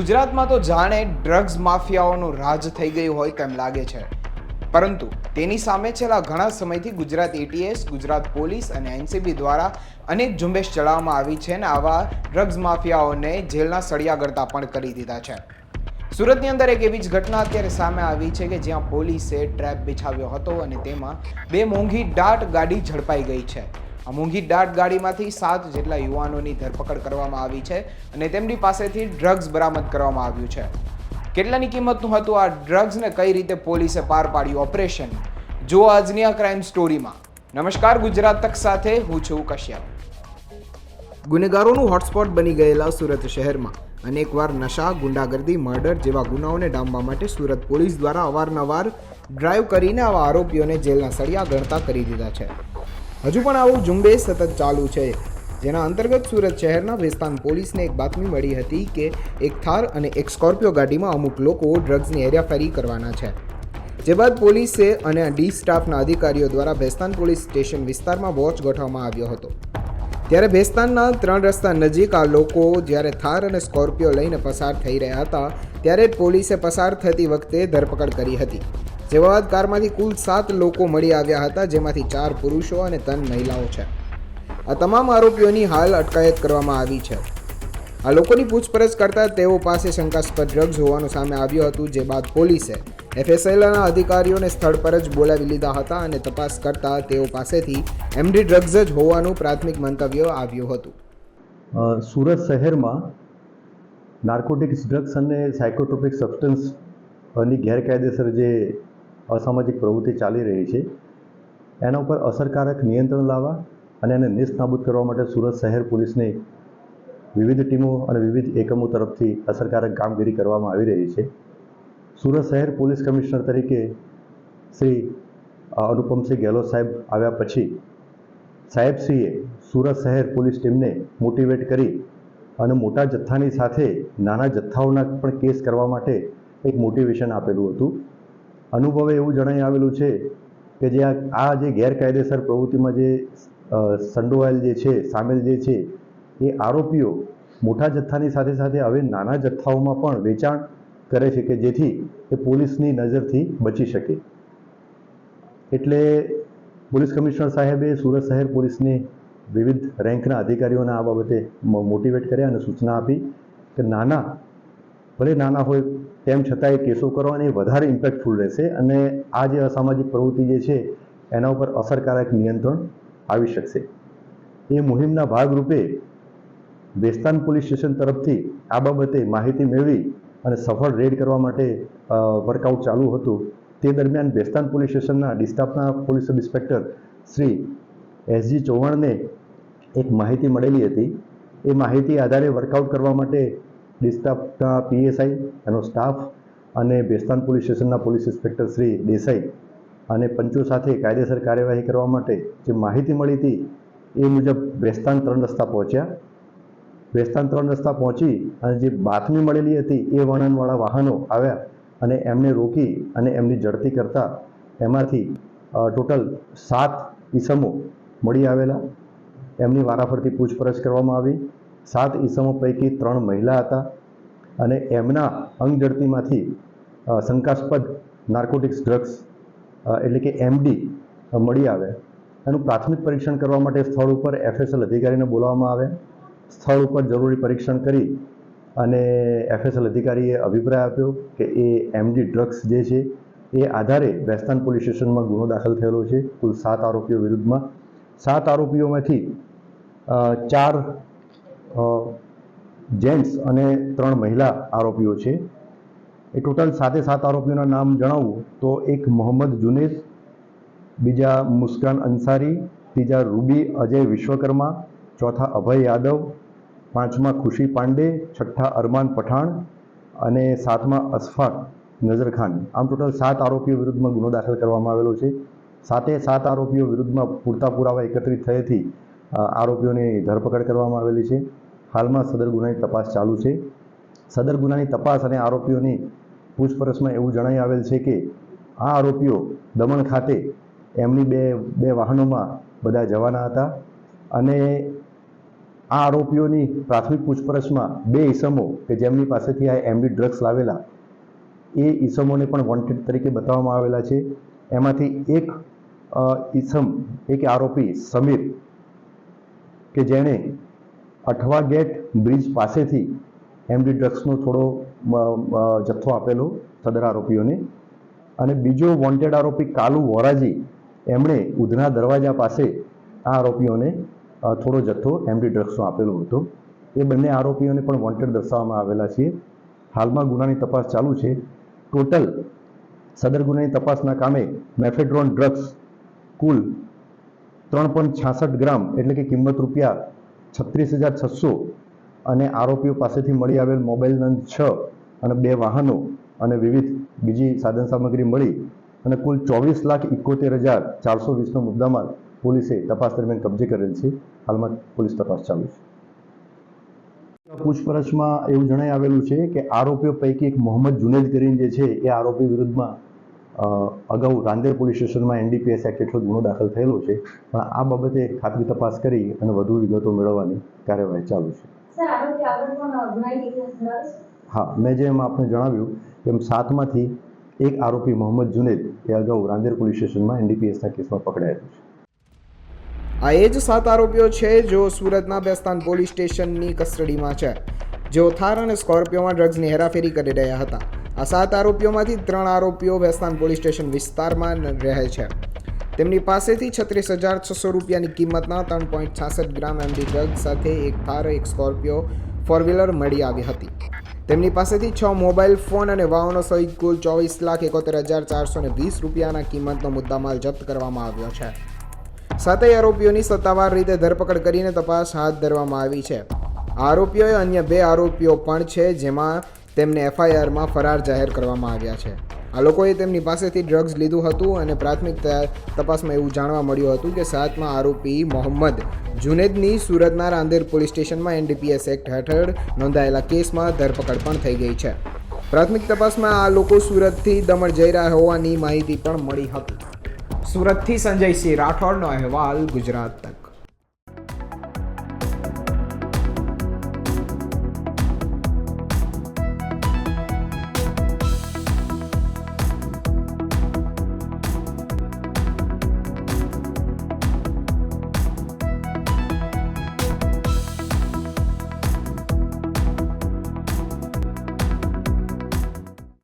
ગુજરાતમાં તો જાણે ડ્રગ્સ માફિયાઓનું રાજ થઈ ગયું હોય તેમ લાગે છે. પરંતુ તેની સામે છેલ્લા ઘણા સમયથી ગુજરાત એટીએસ ગુજરાત પોલીસ અને એનસીબી દ્વારા અનેક ઝુંબેશ ચલાવવામાં આવી છે અને આવા ડ્રગ્સ માફિયાઓને જેલના સળિયા ગળતા પણ કરી દીધા છે. સુરતની અંદર એક એવી જ ઘટના અત્યારે સામે આવી છે કે જ્યાં પોલીસે ટ્રેપ બિછાવ્યો હતો અને તેમાં બે મોંઘી ડાટ ગાડી ઝડપાઈ ગઈ છે. આ મોંઘી ડાટ ગાડીમાંથી સાત જેટલા યુવાનોની ધરપકડ કરવામાં આવી છે અને તેમની પાસેથી ડ્રગ્સ બરામદ કરવામાં આવ્યું છે. કેટલાની કિંમતનું હતું આ ડ્રગ્સને કઈ રીતે પોલીસે પાર પાડ્યું ઓપરેશન? જો આજની આ ક્રાઇમ સ્ટોરીમાં. નમસ્કાર, ગુજરાત તક સાથે હું છું કશ્યપ. ગુનેગારોનું હોટસ્પોટ બની ગયેલા સુરત શહેરમાં. અનેકવાર નશા, ગુંડાગર્દી, મર્ડર જેવા ગુનાઓને ડામવા માટે સુરત પોલીસ દ્વારા અવારનવાર ડ્રાઈવ કરીને આવા આરોપીઓને જેલના સળિયા ગણતા કરી દીધા છે. હજુ પણ આવું ઝુંબેશ સતત ચાલુ છે. જેના અંતર્ગત સુરત શહેરના વેસ્તાન પોલીસને એક બાતમી મળી હતી કે એક થાર અને એક સ્કોર્પિયો ગાડીમાં અમુક લોકો ડ્રગ્સની હેરાફેરી કરવાના છે. જે બાદ પોલીસે અને ડી સ્ટાફના અધિકારીઓ દ્વારા ભેસ્તાન પોલીસ સ્ટેશન વિસ્તારમાં વોચ ગોઠવવામાં આવ્યો હતો. ત્યારે ભેસ્તાનના ત્રણ રસ્તા નજીક આ લોકો જ્યારે થાર અને સ્કોર્પિયો લઈને પસાર થઈ રહ્યા હતા, ત્યારે પોલીસે પસાર થતી વખતે ધરપકડ કરી હતી. જે બાદ કારમાંથી કુલ સાત લોકો મળી આવ્યા હતા, જેમાંથી ચાર પુરુષો અને ત્રણ મહિલાઓ છે. આ તમામ આરોપીઓની હાલ અટકાયત કરવામાં આવી છે. આ લોકોની પૂછપરછ કરતા તેઓ પાસે શંકાસ્પદ ડ્રગ્સ હોવાનું સામે આવ્યું હતું, જે બાદ પોલીસે એફએસએલના અધિકારીઓને સ્થળ પર જ બોલાવી લીધા હતા અને તપાસ કરતા તેઓ પાસેથી એમડી ડ્રગ્સ જ હોવાનું પ્રાથમિક મંતવ્ય આવ્યું હતું. સુરત શહેરમાં નાર્કોટિક્સ ડ્રગ્સ અને સાયકોટ્રોપિક સબસ્ટન્સની ગેરકાયદેસર જે અસામાજિક પ્રવૃત્તિ ચાલી રહી છે. એના ઉપર અસરકારક નિયંત્રણ લાવવા અને એને નિસ્તનાબૂદ કરવા માટે સુરત શહેર પોલીસની વિવિધ ટીમો અને વિવિધ એકમો તરફથી અસરકારક કામગીરી કરવામાં આવી રહી છે. સુરત શહેર પોલીસ કમિશનર તરીકે શ્રી અનુપમસિંહ ગેહલોત સાહેબ આવ્યા પછી સાહેબશ્રીએ સુરત શહેર પોલીસ ટીમને મોટિવેટ કરી અને મોટા જથ્થાની સાથે નાના જથ્થાઓના પણ કેસ કરવા માટે એક મોટિવેશન આપેલું હતું. અનુભવે એવું જણાઈ આવેલું છે કે જે આ જે ગેરકાયદેસર પ્રવૃત્તિમાં જે સંડોવાયેલ જે છે, સામેલ જે છે, એ આરોપીઓ મોટા જથ્થાની સાથે સાથે હવે નાના જથ્થાઓમાં પણ વેચાણ કરે છે કે જેથી એ પોલીસની નજરથી બચી શકે. એટલે પોલીસ કમિશનર સાહેબે સુરત શહેર પોલીસની વિવિધ રેન્કના અધિકારીઓને આ બાબતે મોટિવેટ કર્યા અને સૂચના આપી કે નાના, ભલે નાના હોય તેમ છતાં એ કેસો કરવાની વધારે ઇમ્પેક્ટફુલ રહેશે અને આ જે અસામાજિક પ્રવૃત્તિ જે છે, એના ઉપર અસરકારક નિયંત્રણ આવી શકશે. એ મુહિમના ભાગરૂપે બેસ્તાન પોલીસ સ્ટેશન તરફથી આ બાબતે માહિતી મેળવી અને સફળ રેડ કરવા માટે વર્કઆઉટ ચાલુ હતું. તે દરમિયાન બેસ્તાન પોલીસ સ્ટેશનના ડિસ્ટાફના police sub inspector Shri SG ચૌહાણને એક માહિતી મળેલી હતી. એ માહિતી આધારે વર્કઆઉટ કરવા માટે ડિસ્ટાફના પીએસઆઈ એનો સ્ટાફ અને ભેસ્તાન પોલીસ સ્ટેશનના પોલીસ ઇન્સ્પેક્ટર શ્રી દેસાઈ અને પંચો સાથે કાયદેસર કાર્યવાહી કરવા માટે જે માહિતી મળી હતી એ મુજબ ભેસ્તાન ત્રણ રસ્તા પહોંચ્યા. વેસ્તાન ત્રણ રસ્તા પહોંચી અને જે બાતમી મળેલી હતી એ વર્ણનવાળા વાહનો આવ્યા અને એમને રોકી અને એમની ઝડપી કરતા એમાંથી ટોટલ સાત ઈસમો મળી આવેલા. એમની વારાફરતી પૂછપરછ કરવામાં આવી. સાત ઈસમો પૈકી ત્રણ મહિલા હતા અને એમના અંગઝડતીમાંથી શંકાસ્પદ નાર્કોટિક્સ ડ્રગ્સ એટલે કે એમડી મળી આવે. એનું પ્રાથમિક પરીક્ષણ કરવા માટે સ્થળ ઉપર એફએસએલ અધિકારીને બોલાવવામાં આવે સ્થળ ઉપર જરૂરી પરીક્ષણ કરી અને એફએસએલ અધિકારીએ અભિપ્રાય આપ્યો કે એ એમડી ડ્રગ્સ જે છે, એ આધારે વેસ્તાન પોલીસ સ્ટેશનમાં ગુનો દાખલ થયેલો છે. કુલ સાત આરોપીઓ વિરુદ્ધમાં. સાત આરોપીઓમાંથી ચાર જેન્ટ્સ અને ત્રણ મહિલા આરોપીઓ છે. એ ટોટલ સાતે સાત આરોપીઓના નામ જણાવું તો એક મોહમ્મદ જુનેદ, બીજા મુસ્કાન અંસારી, ત્રીજા રૂબી અજય વિશ્વકર્મા, ચોથા અભય યાદવ, પાંચમા ખુશી પાંડે, છઠ્ઠા અરમાન પઠાણ અને સાતમા અસફાક નઝર ખાન. આમ ટોટલ સાત આરોપીઓ વિરુદ્ધમાં ગુનો દાખલ કરવામાં આવેલો છે. સાતે સાત આરોપીઓ વિરુદ્ધમાં પૂરતા પુરાવા એકત્રિત થયેથી આરોપીઓની ધરપકડ કરવામાં આવેલી છે. હાલમાં સદર ગુનાની તપાસ ચાલુ છે. સદર ગુનાની તપાસ અને આરોપીઓની પૂછપરછમાં એવું જણાઈ આવેલ છે કે, આ આરોપીઓ દમણ ખાતે એમની બે બે વાહનોમાં બધા જવાના હતા અને આ આરોપીઓની પ્રાથમિક પૂછપરછમાં બે ઈસમો કે જેમની પાસેથી આ એમડી ડ્રગ્સ લાવેલા, એ ઈસમોને પણ વોન્ટેડ તરીકે બતાવવામાં આવેલા છે. એમાંથી એક ઈસમ, એક આરોપી સમીર કે જેણે અઠવા ગેટ બ્રિજ પાસેથી એમડી ડ્રગ્સનો થોડો જથ્થો આપેલો સદર આરોપીઓને. અને બીજો વોન્ટેડ આરોપી કાલુ વોરાજી, એમણે ઉધના દરવાજા પાસે આ આરોપીઓને થોડો જથ્થો એમડી ડ્રગ્સનો આપેલો હતો. એ બંને આરોપીઓને પણ વોન્ટેડ દર્શાવવામાં આવેલા છે હાલમાં ગુનાની તપાસ ચાલુ છે. ટોટલ સદર ગુનાની તપાસના કામે મેફેડ્રોન ડ્રગ્સ કુલ ત્રણ પોઈન્ટ છાસઠ ગ્રામ એટલે કે કિંમત રૂપિયા છત્રીસ હજાર છસો અને આરોપીઓ પાસેથી મળી આવેલ મોબાઈલ નંગ છ અને બે વાહનો અને વિવિધ બીજી સાધન સામગ્રી મળી અને કુલ ચોવીસ લાખ ઇકોતેર હજાર ચારસો વીસનો મુદ્દામાલ પોલીસે તપાસ દરમિયાન કબજે કરેલ છે. હાલમાં પોલીસ તપાસ ચાલુ છે. પૂછપરછમાં એવું જણાઈ આવેલું છે કે આરોપીઓ પૈકી એક મોહમ્મદ જુનેદ કરીને જે છે, એ આરોપી વિરુદ્ધમાં અગાઉ રાંદેર પોલીસ સ્ટેશનમાં એનડીપીએસ એક્ટ હેઠળ ગુનો દાખલ થયેલો છે પણ આ બાબતે ખાતરી તપાસ કરી અને વધુ વિગતો મેળવવાની કાર્યવાહી ચાલુ છે. હા મેં જેમ આપને જણાવ્યું તેમ સાતમાંથી એક આરોપી મોહમ્મદ જુનેદ એ અગાઉ રાંદેર પોલીસ સ્ટેશનમાં એનડીપીએસના કેસમાં પકડાયેલો છે. આ એ જ સાત આરોપીઓ છે જેઓ સુરતના બેસ્તાન પોલીસ સ્ટેશનની કસ્ટડીમાં છે. જેઓ થાર અને સ્કોર્પિયોમાં ડ્રગ્સની હેરાફેરી કરી રહ્યા હતા. આ સાત આરોપીઓમાંથી ત્રણ આરોપીઓ વેસ્તાન પોલીસ સ્ટેશન વિસ્તારમાં રહે છે. તેમની પાસેથી છત્રીસ હજાર છસો રૂપિયાની કિંમતના ત્રણ પોઈન્ટ છાસઠ ગ્રામ એમડી ડ્રગ સાથે એક થાર, એક સ્કોર્પિયો, ફોર વ્હીલર મળી આવી હતી. તેમની પાસેથી છ મોબાઈલ ફોન અને વાહનો સહિત કુલ ચોવીસ લાખ એકોતેર હજાર ચારસો ને વીસ રૂપિયાના કિંમતનો મુદ્દામાલ જપ્ત કરવામાં આવ્યો છે. સાતેય આરોપીઓની સત્તાવાર રીતે ધરપકડ કરીને તપાસ હાથ ધરવામાં આવી છે. આરોપીઓએ અન્ય બે આરોપીઓ પણ છે, જેમાં તેમને એફઆઈઆરમાં ફરાર જાહેર કરવામાં આવ્યા છે. આ લોકોએ તેમની પાસેથી ડ્રગ્સ લીધું હતું અને પ્રાથમિક તપાસમાં એવું જાણવા મળ્યું હતું કે સાતમા આરોપી મોહમ્મદ જુનેદની સુરતના રાંદેર પોલીસ સ્ટેશનમાં એનડીપીએસ એક્ટ હેઠળ નોંધાયેલા કેસમાં ધરપકડ પણ થઈ ગઈ છે. પ્રાથમિક તપાસમાં આ લોકો સુરતથી દમણ જઈ રહ્યા હોવાની માહિતી પણ મળી હતી. સુરતથી સંજયસિંહ રાઠોડનો અહેવાલ ગુજરાત તક.